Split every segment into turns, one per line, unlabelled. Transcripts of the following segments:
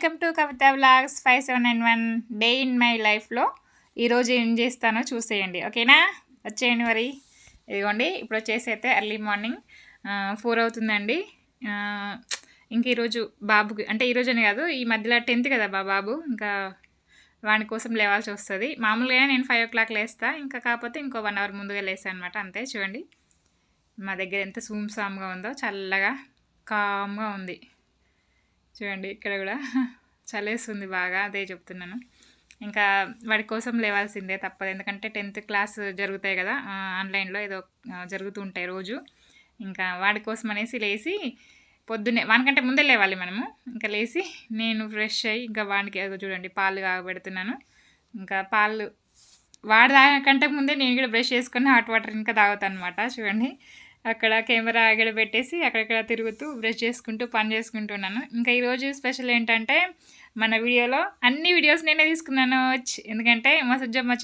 Welcome to Kavitha vlogs five seven nine one day in my లైఫ్లో. ఈరోజు ఏం చేస్తానో చూసేయండి ఓకేనా? వచ్చేయండి మరి. ఇదిగోండి ఇప్పుడు వచ్చేసి అయితే ఎర్లీ మార్నింగ్ ఫోర్ అవుతుందండి. ఇంక ఈరోజు బాబుకి అంటే ఈరోజు అని కాదు ఈ మధ్యలో టెన్త్ కదా బా బాబు ఇంకా వాడి కోసం లేవాల్సి వస్తుంది. మామూలుగా నేను ఫైవ్ ఓ క్లాక్ లేస్తా ఇంకా కాకపోతే ఇంకో వన్ అవర్ ముందుగా లేస్తాను అనమాట అంతే చూడండి. మా దగ్గర ఎంత సూమ్ సామ్గా ఉందో చల్లగా కామ్గా ఉంది. చూడండి ఇక్కడ కూడా చలేస్తుంది బాగా అదే చెప్తున్నాను. ఇంకా వాడి కోసం లేవాల్సిందే తప్పదు ఎందుకంటే టెన్త్ క్లాస్ జరుగుతాయి కదా ఆన్లైన్లో ఏదో జరుగుతూ ఉంటాయి రోజు. ఇంకా వాడి కోసం అనేసి లేచి పొద్దున్నే వానికంటే ముందే లేవాలి మనము. ఇంకా లేచి నేను ఫ్రెష్ అయ్యి ఇంకా వాడికి చూడండి పాలు కాగబెడుతున్నాను. ఇంకా పాలు వాడి తాగకంటే ముందే నేను కూడా బ్రష్ చేసుకుని హాట్ వాటర్ ఇంకా తాగుతాను అనమాట చూడండి. అక్కడ కెమెరా అక్కడ పెట్టేసి అక్కడక్కడ తిరుగుతూ బ్రష్ చేసుకుంటూ పని చేసుకుంటున్నాను. ఇంకా ఈరోజు స్పెషల్ ఏంటంటే మన వీడియోలో అన్ని వీడియోస్ నేనే తీసుకున్నాను. ఎందుకంటే మా సుజ్జమ్మ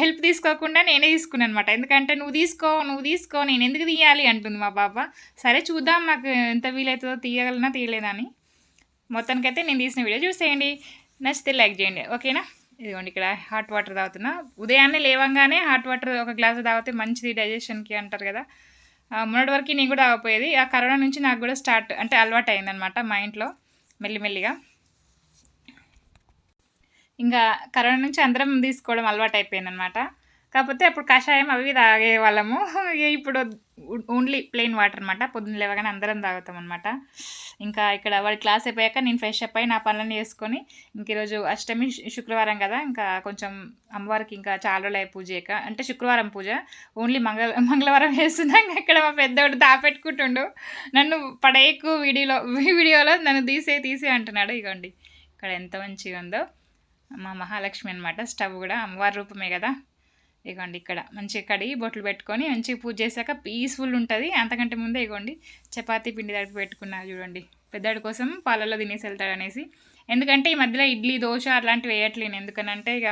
హెల్ప్ తీసుకోకుండా నేనే తీసుకున్నాను అనమాట ఎందుకంటే నువ్వు తీసుకో నువ్వు తీసుకో నేను ఎందుకు తీయాలి? అంటుంది మా పాప సరే చూద్దాం నాకు ఎంత వీలవుతుందో తీయగలనా తీయలేదని మొత్తానికైతే నేను తీసిన వీడియో చూసేయండి. నచ్చితే లైక్ చేయండి. ఓకేనా? ఇదిగోండి ఇక్కడ హాట్ వాటర్ తాగుతున్నా. ఉదయాన్నే లేవంగానే హాట్ వాటర్ ఒక గ్లాస్ తాగితే మంచిది డైజెషన్కి అంటారు కదా. మొన్నటి వరకు నేను కూడా తాగపోయేది ఆ కరోనా నుంచి నాకు కూడా స్టార్ట్ అంటే అలవాటు అయిందనమాట మా ఇంట్లో మెల్లిమెల్లిగా. ఇంకా కరోనా నుంచి అందరం తీసుకోవడం అలవాటు అయిపోయిందనమాట కాకపోతే అప్పుడు కషాయం అవి తాగే వాళ్ళము. ఇప్పుడు ఓన్లీ ప్లెయిన్ వాటర్ అనమాట పొద్దున్న లేవగానే అందరం తాగుతాం అనమాట ఇంకా ఇక్కడ వాడి క్లాస్ అయిపోయాక నేను ఫ్రెష్ అప్ అయి నా పనులను చేసుకొని ఇంక ఈరోజు అష్టమి శుక్రవారం కదా ఇంకా కొంచెం అమ్మవారికి ఇంకా చాలా రోజులు పూజ చేయక అంటే శుక్రవారం పూజ ఓన్లీ మంగళ మంగళవారం వేస్తున్నాం ఇక్కడ మా పెద్దవాడు దాపెట్టుకుంటుండు. నన్ను పడేయకు వీడియోలో వీడియోలో నన్ను తీసే తీసే అంటున్నాడు. ఇగోండి ఇక్కడ ఎంత మంచిగా ఉందో మా మహాలక్ష్మి అనమాట స్టవ్ కూడా అమ్మవారి రూపమే కదా. ఇగోండి ఇక్కడ మంచిగా కడిగి బొట్లు పెట్టుకొని మంచిగా పూజ చేశాక పీస్ఫుల్ ఉంటుంది. అంతకంటే ముందే ఇగోండి చపాతీ పిండి తడిపి పెట్టుకున్నా చూడండి. పెద్దవాడి కోసం పాలల్లో తినేసి వెళ్తాడు అనేసి. ఎందుకంటే ఈ మధ్యలో ఇడ్లీ దోశ అలాంటివి వేయట్లేను ఎందుకనంటే ఇక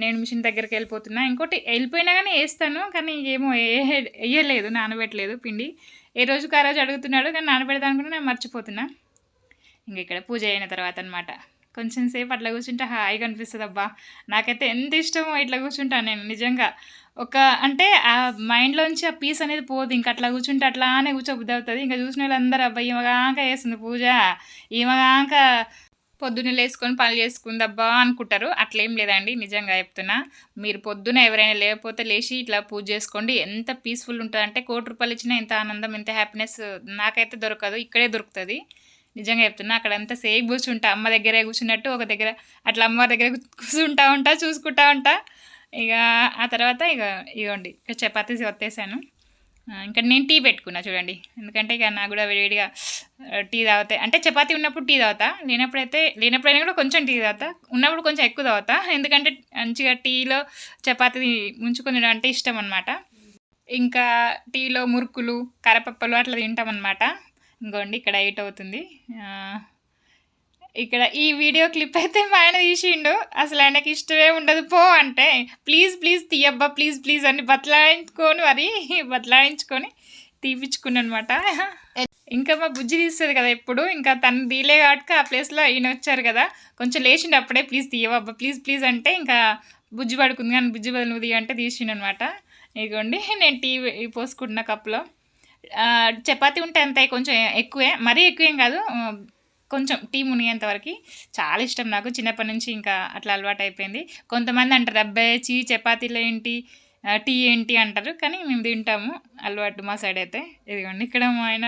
నేను మిషన్ దగ్గరికి వెళ్ళిపోతున్నా. ఇంకోటి వెళ్ళిపోయినా కానీ వేస్తాను. కానీ ఏమో వేయలేదు నానబెట్టలేదు పిండి. ఏ రోజుకి ఆ రోజు అడుగుతున్నాడు. కానీ నానబెడతాను కూడా నేను మర్చిపోతున్నా. ఇంక ఇక్కడ పూజ అయిన తర్వాత అనమాట కొంచెం సేపు అట్లా కూర్చుంటే హాయిగా అనిపిస్తుంది అబ్బా. నాకైతే ఎంత ఇష్టమో ఇట్లా కూర్చుంటాను నేను నిజంగా. ఒక అంటే ఆ మైండ్లోంచి ఆ పీస్ అనేది పోదు. ఇంకా అట్లా కూర్చుంటే అట్లానే కూర్చోబుద్ధి అవుతుంది ఇంకా చూసిన వాళ్ళందరూ అబ్బా ఈమెగాక వేస్తుంది పూజ. ఈమెగాక పొద్దున్నే లేసుకొని పనులు చేసుకుందబ్బా అనుకుంటారు. అట్లేం లేదండి నిజంగా చెప్తున్నా. మీరు పొద్దున ఎవరైనా లేకపోతే లేచి ఇట్లా పూజ చేసుకోండి. ఎంత పీస్ఫుల్ ఉంటుంది అంటే కోటి రూపాయలు ఇచ్చినా ఎంత ఆనందం ఎంత హ్యాపీనెస్ నాకైతే దొరకదు. ఇక్కడే దొరుకుతుంది. నిజంగా చెప్తున్నా అక్కడ అంతా సేఫ్ కూర్చుంటా. అమ్మ దగ్గరే కూర్చున్నట్టు ఒక దగ్గర అట్లా అమ్మవారి దగ్గర కూర్చుంటా ఉంటా చూసుకుంటా ఉంటా. ఇక ఆ తర్వాత ఇక ఇగోండి ఇక చపాతీస్ వత్తేసాను. ఇంకా నేను టీ పెట్టుకున్నా చూడండి. ఎందుకంటే ఇక నాకు కూడా వేడిగా టీ తాగుతాయి అంటే చపాతీ ఉన్నప్పుడు టీ తాగుతా. లేనప్పుడైతే లేనప్పుడైనా కూడా కొంచెం టీ తాగుతా. ఉన్నప్పుడు కొంచెం ఎక్కువ తాగుతా. ఎందుకంటే మంచిగా టీలో చపాతీ ముంచుకొని అంటే ఇష్టం అనమాట ఇంకా టీలో మురుకులు కరపప్పలు అట్లా తింటాం అనమాట ఇంకోండి ఇక్కడ ఎయిట్ అవుతుంది. ఇక్కడ ఈ వీడియో క్లిప్ అయితే మా ఆయన తీసిండు. అసలు ఆయనకి ఇష్టమే ఉండదు పో అంటే. ప్లీజ్ ప్లీజ్ తీయబ్బా ప్లీజ్ ప్లీజ్ అని బతలాయించుకొని మరి బతలాయించుకొని తీపిచ్చుకున్నాను అనమాట ఇంకా మా బుజ్జి తీస్తుంది కదా ఎప్పుడు ఇంకా తను తీలే కాబట్టి ఆ ప్లేస్లో ఈయన వచ్చారు కదా. కొంచెం లేచిండు అప్పుడే ప్లీజ్ తీయవబ్బా ప్లీజ్ ప్లీజ్ అంటే ఇంకా బుజ్జి పడుకుంది కానీ బుజ్జి బదులు నువ్వు తీయంటే తీసిండు అనమాట ఇదిగోండి నేను టీ పోసుకుంటున్న కప్లో చపాతీ ఉంటే అంతే కొంచెం ఎక్కువే. మరీ ఎక్కువేం కాదు కొంచెం టీ మునిగేంత వరకు. చాలా ఇష్టం నాకు చిన్నప్పటి నుంచి ఇంకా అట్లా అలవాటు అయిపోయింది. కొంతమంది అంటారు అబ్బాయి చీ చపాతీలు ఏంటి టీ ఏంటి అంటారు కానీ మేము తింటాము. అలవాటు మా సైడ్ అయితే. ఇదిగోండి ఇక్కడ మా ఆయన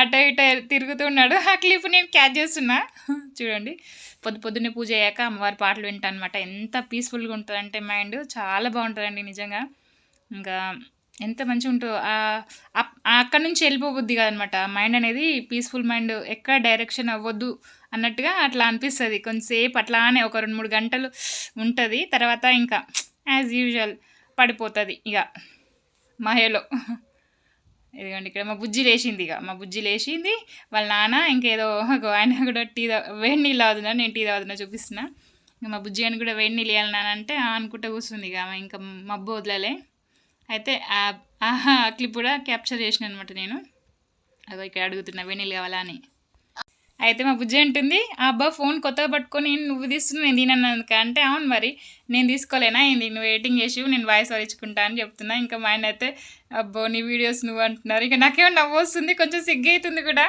అటు ఇటు తిరుగుతున్నాడు ఆ క్లిప్ నేను క్యాచ్ చేస్తున్నా. చూడండి. పొద్దు పొద్దున్నే పూజ అయ్యాక అమ్మవారి పాటలు వింటాను అనమాట ఎంత పీస్ఫుల్గా ఉంటుందంటే మైండ్ చాలా బాగుంటుందండి నిజంగా. ఇంకా ఎంత మంచిగా ఉంటుందో. అక్కడ నుంచి వెళ్ళిపోబుద్ది కాదనమాట. మైండ్ అనేది పీస్ఫుల్ మైండ్ ఎక్కడ డైరెక్షన్ అవ్వద్దు అన్నట్టుగా అట్లా అనిపిస్తుంది. కొంతసేపు అట్లానే ఒక రెండు మూడు గంటలు ఉంటుంది. తర్వాత ఇంకా యాజ్ యూజువల్ పడిపోతుంది ఇక మహేలో. ఇదిగోండి ఇక్కడ మా బుజ్జి లేచింది ఇక మా బుజ్జి లేచింది. వాళ్ళ నాన్న ఇంకేదో ఒక ఆయన కూడా టీ వేడి నీళ్ళు అవుతున్నా నేను టీ తాగుతున్నా చూపిస్తున్నా. ఇంకా మా బుజ్జి అని కూడా వేడి నీళ్ళు ఇవ్వాలి నాన్న అంటే "ఆ" కూర్చుంది ఇక ఆమె. ఇంకా మబ్బు వదలలే. అయితే ఆ- ఆహా క్లిప్ కూడా క్యాప్చర్ చేసిన అనమాట నేను. అదో ఇక్కడ అడుగుతున్నా వేడి కావాలా అని. అయితే మా బుజ్జి అంటుంది "ఆ అబ్బా ఫోన్ కొత్తగా పట్టుకొని నువ్వు తీస్తున్నావు నేను తినన్నాను అంటే అవును మరి నేను తీసుకోలేనా? ఏంది? నువ్వు వెయిటింగ్ చేసి నేను వాయిస్ వరించుకుంటా అని చెప్తున్నా. ఇంకా మా ఆయన అయితే అబ్బో నీ వీడియోస్ నువ్వు అంటున్నారు. ఇంకా నాకేమో నవ్వు వస్తుంది కొంచెం సిగ్గు అవుతుంది కూడా.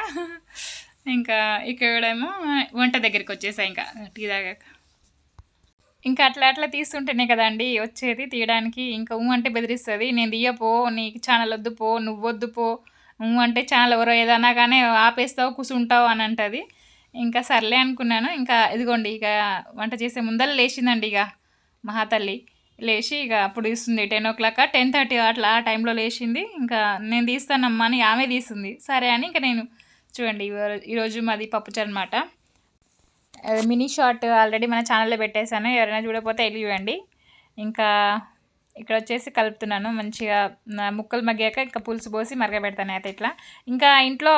ఇంకా ఇక్కడేమో వంట దగ్గరికి వచ్చేసా ఇంకా టీ తాగాక. ఇంకా అట్లా అట్లా తీస్తుంటేనే కదండి వచ్చేది తీయడానికి. ఇంకా ఊ అంటే బెదిరిస్తుంది. నేను తీయపో నీకు ఛానల్ వద్దు పో నువ్వు వద్దు పో. ఊ అంటే ఛానల్ ఎవరో ఏదన్నా కానీ ఆపేస్తావు కూర్చుంటావు అని అంటుంది. ఇంకా సర్లే అనుకున్నాను. ఇంకా ఇదిగోండి ఇక వంట చేసే ముందర లేచిందండి ఇక మహాతల్లి. లేచి ఇక అప్పుడు ఇస్తుంది ten o'clock ten thirty అట్లా ఆ టైంలో లేచింది. ఇంకా నేను తీస్తానమ్మా అని ఆమె తీస్తుంది. సరే అని ఇంకా నేను చూడండి ఈరోజు మాది పప్పుచారు అనమాట మినీ షార్ట్ ఆల్రెడీ మన ఛానల్లో పెట్టేశాను. ఎవరైనా చూడకపోతే వెళ్ళి చూడండి. ఇంకా ఇక్కడ వచ్చేసి కలుపుతున్నాను. మంచిగా ముక్కలు మగ్గాక ఇంకా పులుసు పోసి మరగబెడతాను అయితే ఇట్లా. ఇంకా ఇంట్లో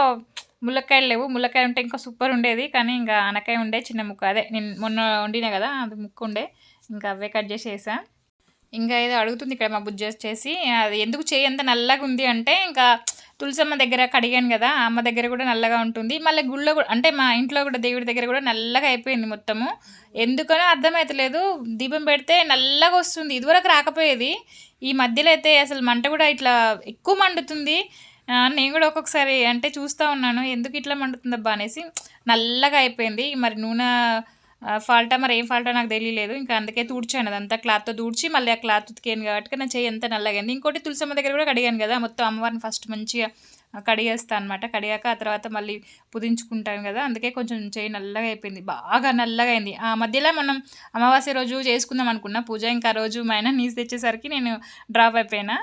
ములక్కాయలు లేవు. ములక్కాయ ఉంటే ఇంకా సూపర్ ఉండేది. కానీ ఇంకా అనకాయ ఉండే చిన్న ముక్క. అదే నేను మొన్న వండినా కదా అది ముక్క ఉండే. ఇంకా అవే కట్ చేసి వేసా. ఇంకా ఏదో అడుగుతుంది ఇక్కడ మా బుజ్జి వచ్చేసి. అది ఎందుకు చేయి అంత నల్లగా ఉంది అంటే ఇంకా తులసమ్మ దగ్గర కడిగాను కదా అమ్మ దగ్గర కూడా నల్లగా ఉంటుంది. మళ్ళీ గుళ్ళో కూడా అంటే మా ఇంట్లో కూడా దేవుడి దగ్గర కూడా నల్లగా అయిపోయింది మొత్తము. ఎందుకనో అర్థమవుతలేదు దీపం పెడితే నల్లగా వస్తుంది. ఇదివరకు రాకపోయేది. ఈ మధ్యలో అయితే అసలు మంట కూడా ఇట్లా ఎక్కువ మండుతుంది. నేను కూడా ఒక్కొక్కసారి అంటే చూస్తూ ఉన్నాను. ఎందుకు ఇట్లా మండుతుందబ్బా అనేసి. నల్లగా అయిపోయింది. మరి నూనె ఫాల్టా మరి ఏం ఫాల్టా నాకు తెలియలేదు. ఇంకా అందుకే తూడ్చాను. అదంతా క్లాత్తో తూడ్చి మళ్ళీ ఆ క్లాత్ ఉతికాను కాబట్టి నా చెయ్యి ఎంత నల్లగైంది ఇంకోటి తులసమ్మ దగ్గర కూడా కడిగాను కదా. మొత్తం అమ్మవారిని ఫస్ట్ మంచిగా కడిగేస్తాను అనమాట కడిగాక ఆ తర్వాత మళ్ళీ పుదించుకుంటాను కదా. అందుకే కొంచెం చేయి నల్లగా అయిపోయింది. బాగా నల్లగా అయింది. ఆ మధ్యలో మనం అమావాస్య రోజు చేసుకుందాం అనుకున్న. పూజ ఇంకా రోజు మా ఆయన నీసు తెచ్చేసరికి నేను డ్రాప్ అయిపోయినా.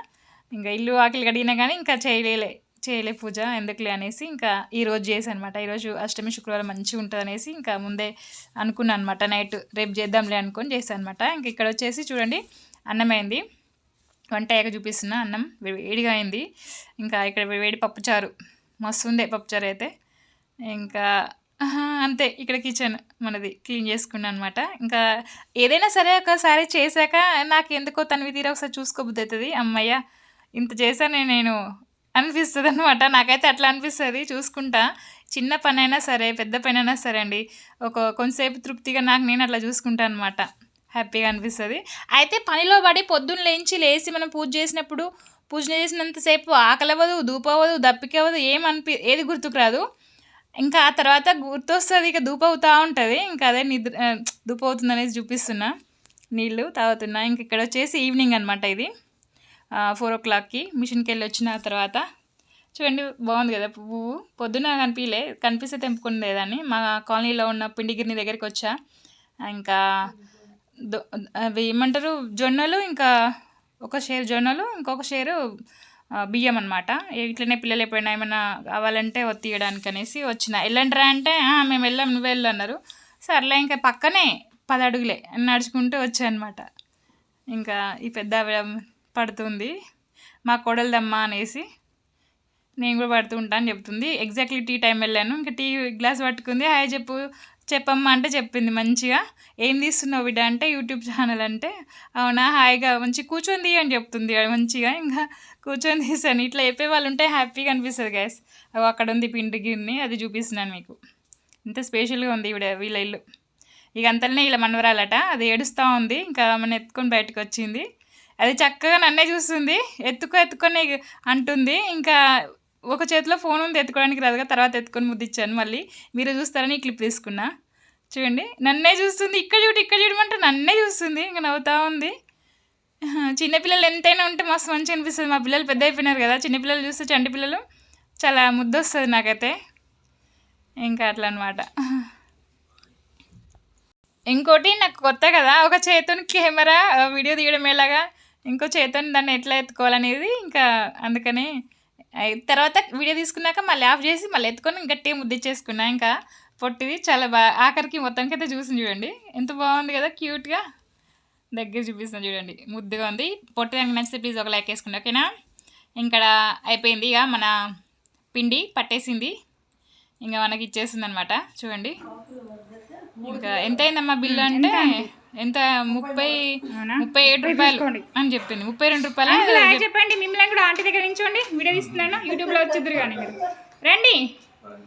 ఇంకా ఇల్లు ఆకలి కడిగినా కానీ ఇంకా చేయలేలే. చేయలే పూజ ఎందుకులే అనేసి ఇంకా ఈరోజు చేసానమాట ఈరోజు అష్టమి శుక్రవారం మంచిగా ఉంటుంది అనేసి ఇంకా ముందే అనుకున్నాను అనమాట నైట్ రేపు చేద్దాంలే అనుకొని చేశాను అనమాట ఇంక ఇక్కడ వచ్చేసి చూడండి అన్నం అయింది వంట అయ్యాక చూపిస్తున్న అన్నం వేడిగా అయింది. ఇంకా ఇక్కడ వేడి పప్పుచారు మస్తు ఉండే పప్పుచారు అయితే. ఇంకా అంతే ఇక్కడ కిచెన్ మనది క్లీన్ చేసుకున్నాను అనమాట ఇంకా ఏదైనా సరే ఒకసారి చేశాక నాకు ఎందుకో తనవి తీరా ఒకసారి చూసుకోబుద్ది అవుతుంది. అమ్మయ్య ఇంత చేశానే నేను అనిపిస్తుంది అనమాట నాకైతే అట్లా అనిపిస్తుంది. చూసుకుంటా. చిన్న పని అయినా సరే పెద్ద పని అయినా సరే అండి. ఒక కొంతసేపు తృప్తిగా నాకు నేను అట్లా చూసుకుంటాను అనమాట హ్యాపీగా అనిపిస్తుంది. అయితే పనిలో పడి పొద్దున్న లేచి లేచి మనం పూజ చేసినప్పుడు పూజ చేసినంతసేపు ఆకలవ్వదు దూపవ్వదు దప్పికవ్వదు ఏమనిపి ఏది గుర్తుకు రాదు. ఇంకా ఆ తర్వాత గుర్తొస్తుంది ఇక దూప అవుతూ ఉంటుంది. ఇంకా అదే నిద్ర ఆ, అవుతుంది అనేసి చూపిస్తున్నా. నీళ్ళు తాగుతున్నా. ఇంక ఇక్కడ వచ్చేసి ఈవినింగ్ అనమాట ఇది. ఫోర్ ఓ క్లాక్కి మిషన్కి వెళ్ళి వచ్చిన తర్వాత చూడండి బాగుంది కదా పువ్వు. పొద్దున కనిపించలే కనిపిస్తే తెంపుకునేదాన్ని. మా కాలనీలో ఉన్న పిండిగిరిని దగ్గరికి వచ్చా ఇంకా అవి ఏమంటారు జొన్నలు ఇంకా ఒక షేర్ జొన్నలు ఇంకొక షేరు బియ్యం అనమాట ఇట్లనే పిల్లలు ఎప్పుడైనా ఏమైనా కావాలంటే తీయడానికి అనేసి వచ్చిన. వెళ్ళండిరా అంటే మేము వెళ్ళాం నువ్వు వెళ్ళు అన్నారు. సర్లే ఇంకా పక్కనే పది అడుగులే నడుచుకుంటూ వచ్చా అనమాట ఇంకా ఈ పెద్ద ఆవిడ పడుతుంది. మా కోడలదమ్మ అనేసి నేను కూడా పడుతూ ఉంటాను చెప్తుంది. ఎగ్జాక్ట్లీ టీ టైం వెళ్ళాను. ఇంకా టీ గ్లాస్ పట్టుకుంది. హాయ్ చెప్పు. చెప్పమ్మా అంటే చెప్పింది మంచిగా. ఏం తీస్తున్నావు బిడ్డ? అంటే యూట్యూబ్ ఛానల్ అంటే. అవునా? హాయిగా మంచి కూర్చొని తీయ అని చెప్తుంది. మంచిగా ఇంకా కూర్చొని తీసాను. ఇట్లా చెప్పే వాళ్ళు ఉంటే హ్యాపీగా అనిపిస్తుంది గ్యాస్ అక్కడ ఉంది పిండి గిన్ని. అది చూపిస్తున్నాను మీకు. ఇంత స్పెషల్గా ఉంది ఇవిడ వీళ్ళ ఇల్లు. ఇక అంతలోనే ఇలా మనవరాలట. అది ఏడుస్తూ ఉంది. ఇంకా మన ఎత్తుకొని బయటకు వచ్చింది. అది చక్కగా నన్నే చూస్తుంది. ఎత్తుకో ఎత్తుకొని అంటుంది. ఇంకా ఒక చేతిలో ఫోన్ ఉంది ఎత్తుకోవడానికి రాదుగా తర్వాత ఎత్తుకొని ముద్దిచ్చాను మళ్ళీ. మీరు చూస్తారని ఈ క్లిప్ తీసుకున్నా. చూడండి నన్నే చూస్తుంది. ఇక్కడ చూడు ఇక్కడ చూడమంటే నన్నే చూస్తుంది. ఇంకా నవ్వుతా ఉంది. చిన్నపిల్లలు ఎంతైనా ఉంటే మస్తు మంచిగా అనిపిస్తుంది. మా పిల్లలు పెద్ద అయిపోయినారు కదా చిన్నపిల్లలు చూస్తే చంటి పిల్లలు చాలా ముద్దు వస్తుంది నాకైతే. ఇంకా అట్లా అనమాట ఇంకోటి నాకు కొత్త కదా ఒక చేతిని కెమెరా వీడియో తీయడం ఎలాగా? ఇంకో చేతిని దాన్ని ఎట్లా ఎత్తుకోవాలనేది ఇంకా అందుకని తర్వాత వీడియో తీసుకున్నాక మళ్ళీ ఆఫ్ చేసి మళ్ళీ ఎత్తుకొని గట్టిగా ముద్దిచ్చేసుకున్నా ఇంకా పొట్టిది చాలా బాగా ఆఖరికి మొత్తానికి అయితే చూసింది చూడండి. ఎంత బాగుంది కదా క్యూట్గా దగ్గర చూపిస్తాను చూడండి. ముద్దుగా ఉంది. పొట్టి దానికి నచ్చితే ప్లీజ్ ఒక లైక్ వేసుకోండి ఓకేనా? ఇక్కడ అయిపోయింది ఇక మన పిండి పట్టేసింది. ఇంకా మనకి ఇచ్చేసింది అనమాట చూడండి. ఇంకా ఎంత అయిందమ్మా బిల్లు అంటే ఎంత? ముప్పై ముప్పై ఏడు రూపాయలు అని చెప్పింది. ముప్పై రెండు రూపాయలు?
చెప్పండి. మిమ్మల్ని కూడా ఆంటీ దగ్గర నించోండి వీడియో తీస్తున్నాను. యూట్యూబ్లో వచ్చిద్దరు కానీ మీరు. రండి.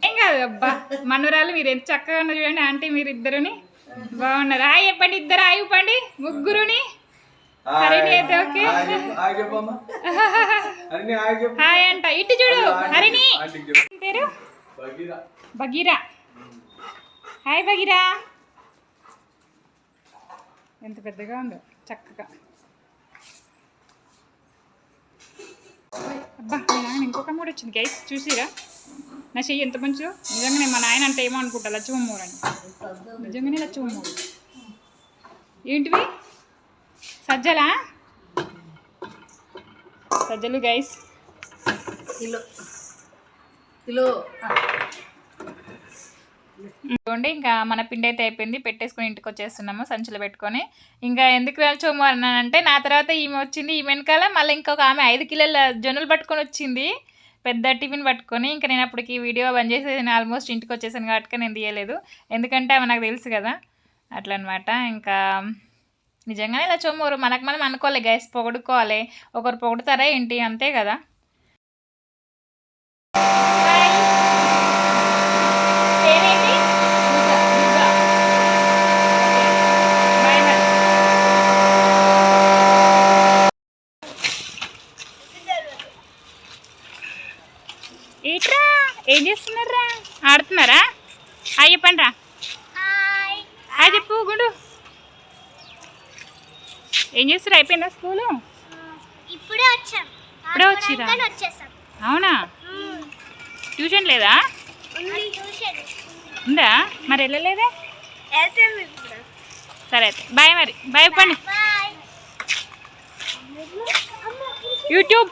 ఏం కాదు అబ్బా. మనవరాలు మీరు ఎంత చక్కగా ఉన్నారు చూడండి. ఆంటీ మీరు ఇద్దరుని. బాగున్నారు. హాయ్ చెప్పండి ఇద్దరు. హాయ్ చెప్పండి ముగ్గురుని. హరిణి అయితే ఓకే.
హాయ్
అంట. ఇటు చూడు. హరిణి పేరు?
బగీరా
బగీరా హాయ్ బగీరా ఎంత పెద్దగా ఉందో చక్కగా. అబ్బా మీ నాయన ఇంకొక మూడు వచ్చింది. గైస్ చూసిరా? నా చెయ్యి ఎంత మంచిదో నిజంగానే మా నాయన అంటే ఏమో అనుకుంటా లచ్చమూరు అని. నిజంగానే లచ్చమూరు ఏంటివి? సజ్జలా? సజ్జలు గైస్.
కిలో. కిలో.
ఇదిగోండి ఇంకా మన పిండి అయితే అయిపోయింది. పెట్టేసుకుని ఇంటికి వచ్చేస్తున్నాము సంచులు పెట్టుకొని. ఇంకా ఎందుకు వెళ్ళచోము అన్నానంటే నా తర్వాత ఈమె వచ్చింది ఈమె వెనకాల మళ్ళీ ఇంకొక ఆమె ఐదు కిలోల జొన్నలు పట్టుకొని వచ్చింది. పెద్ద టిఫిన్ పట్టుకొని. ఇంకా నేను అప్పటికి వీడియో బంద్ చేసి నేను ఆల్మోస్ట్ ఇంటికి వచ్చేసాను కాబట్టి నేను తీయలేదు. ఎందుకంటే ఆమె నాకు తెలుసు కదా అట్లా అనమాట ఇంకా నిజంగానే ఇలా చొమ్మూరు మనకు మనం అనుకోవాలి గైస్ పొగడుకోవాలి. ఒకరు పొగుడుతారా ఏంటి? అంతే కదా పేరేంటి దుర్గా. బాయ్ మరి. ఏట్రా ఏం చేస్తున్నారా? ఆడుతున్నారా? హాయ్ చెప్పండి రా హాయ్ చెప్పు గుండు. ఏం చేస్తారు అయిపోయిందా స్కూలు?
ఇప్పుడే వచ్చాం.
ఇప్పుడే వచ్చిరా? అవునా? ట్యూషన్ లేదా?
ఉంది
మరి వెళ్ళలేదే? సరే అయితే. బాయ్ మరి. Bye
bye.
యూట్యూబ్.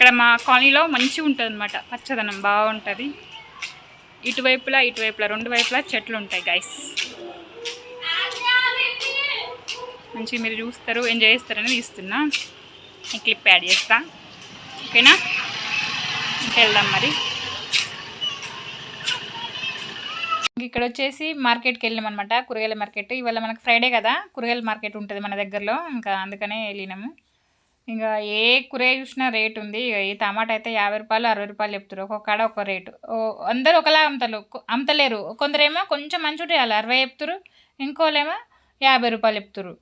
ఇక్కడ మా కాలనీలో మంచిగా ఉంటుంది అనమాట పచ్చదనం బాగుంటుంది. ఇటువైపులా ఇటువైపులా రెండు వైపులా చెట్లు ఉంటాయి గైస్ మంచి మీరు చూస్తారు ఎంజాయ్ చేస్తారని తీస్తున్నా. ఈ క్లిప్ యాడ్ చేస్తా. ఓకేనా? వెళ్దాం మరి. ఇక్కడ వచ్చేసి మార్కెట్కి వెళ్ళాం అనమాట కూరగాయల మార్కెట్ ఇవాళ మనకు ఫ్రైడే కదా కూరగాయల మార్కెట్ ఉంటుంది మన దగ్గరలో ఇంకా అందుకనే వెళ్ళినాము. ఇంకా ఏ కూరగాయ చూసినా రేట్ ఉంది. ఇక ఈ టమాటా అయితే యాభై రూపాయలు అరవై రూపాయలు చెప్తారు ఒక్కొక్క కాడ ఒక రేటు. ఓ- అందరూ ఒకలా అమ్ముతారు కొ- అమ్ముతలేరు. కొందరేమో కొంచెం మంచి చేయాలి. అరవై చెప్తారు ఇంకోలేమో యాభై రూపాయలు చెప్తారు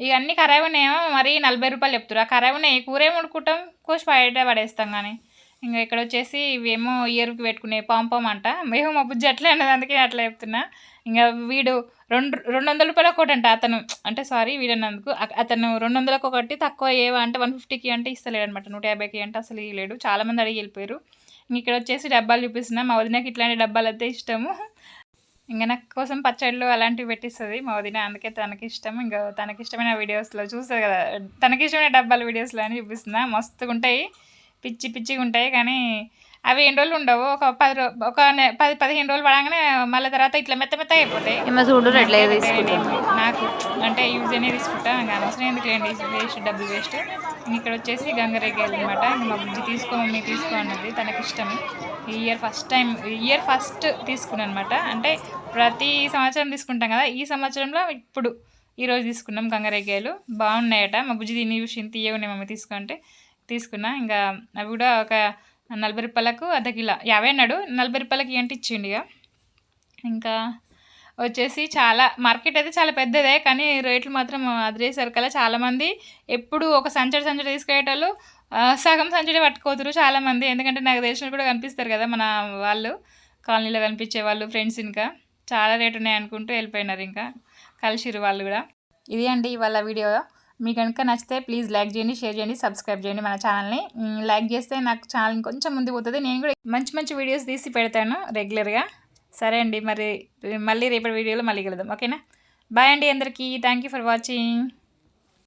ఇక ఖరాబ్ ఉన్నాయేమో మరి నలభై రూపాయలు చెప్తారు ఆ ఖరాబ్ ఉన్నాయి కూర ఏమి వండుకుంటాం? కోసి బయట పడేస్తాం కానీ ఇంకా ఇక్కడ వచ్చేసి ఇవేమో ఇయర్కి పెట్టుకునే పాంపం అంట. మేము మా బుజ్జి అట్లే అన్నది అందుకే అట్లా చెప్తున్నా. ఇంకా వీడు రెండు రెండు వందల రూపాయలు ఒకటి అంట. అతను అంటే సారీ వీడన్నందుకు. అతను రెండు వందలకు ఒకటి తక్కువ ఏవా అంటే వన్ ఫిఫ్టీకి అంటే ఇస్తలేడు అనమాట నూట యాభైకి అంటే అసలు ఇవ్వలేడు చాలామంది అడిగి వెళ్ళిపోయారు. ఇంక ఇక్కడ వచ్చేసి డబ్బాలు చూపిస్తున్నా. మా వదినకి ఇట్లాంటి డబ్బాలు అయితే ఇష్టము. ఇంకా నాకు కోసం పచ్చళ్ళు అలాంటివి పెట్టిస్తుంది మా వదిన. అందుకే తనకి ఇష్టం. ఇంకా తనకి ఇష్టమైన వీడియోస్లో చూస్తుంది కదా. తనకి ఇష్టమైన డబ్బాల వీడియోస్లో అని చూపిస్తున్నా. మస్తుగా ఉంటాయి పిచ్చి పిచ్చిగా ఉంటాయి కానీ అవి ఎన్ని రోజులు ఉండవు. ఒక పది రో ఒక పది పదిహేను రోజులు పడగానే మళ్ళీ తర్వాత ఇట్లా మెత్త మెత్త అయిపోతాయి. నాకు అంటే యూజ్ అనేది తీసుకుంటా. ఇంకా అనవసరం ఎందుకు లేండి. వేస్ట్ డబ్బులు వేస్ట్. ఇక్కడ వచ్చేసి గంగరేగాయలు అనమాట మా బుజ్జి తీసుకో మమ్మీ తీసుకో అన్నది తనకి ఇష్టం. ఈ year first time year first తీసుకున్నాను అనమాట అంటే ప్రతి సంవత్సరం తీసుకుంటాం కదా. ఈ సంవత్సరంలో ఇప్పుడు ఈరోజు తీసుకున్నాం గంగరేగాయలు బాగున్నాయట. మా బుజ్జి దీన్ని చూసి తీయగానే మమ్మీ తీసుకుంటే తీసుకున్నా. ఇంకా అవి కూడా ఒక నలభై రూపాయలకు అర్ధ కిలో. యాభై అన్నాడు. నలభై రూపాయలకి ఏంటి ఇచ్చిండు ఇక ఇంకా వచ్చేసి చాలా మార్కెట్ అయితే చాలా పెద్దదే కానీ రేట్లు మాత్రం అదిరేసరికల్లా చాలామంది ఎప్పుడు ఒక సంచడి సంచడి తీసుకునేటోళ్ళు సగం సంచడి పట్టుకోతురు చాలామంది. ఎందుకంటే నాకు తెలిసిన కూడా కనిపిస్తారు కదా మన వాళ్ళు కాలనీలో కనిపించే వాళ్ళు ఫ్రెండ్స్ ఇంకా. చాలా రేటు ఉన్నాయి అనుకుంటూ వెళ్ళిపోయినారు ఇంకా. కలిసిరు వాళ్ళు కూడా. ఇది అండి ఇవాళ వీడియో. మీకు కనుక నచ్చితే ప్లీజ్ లైక్ చేయండి షేర్ చేయండి సబ్స్క్రైబ్ చేయండి మన ఛానల్ని. లైక్ చేస్తే నాకు ఛానల్ కొంచెం ముందుకు పోతుంది. నేను కూడా మంచి మంచి వీడియోస్ తీసి పెడతాను రెగ్యులర్గా. సరే అండి మరి మళ్ళీ రేపటి వీడియోలో మళ్ళీ కలుద్దాం. ఓకేనా? బాయ్ అండి అందరికీ. Thank you for watching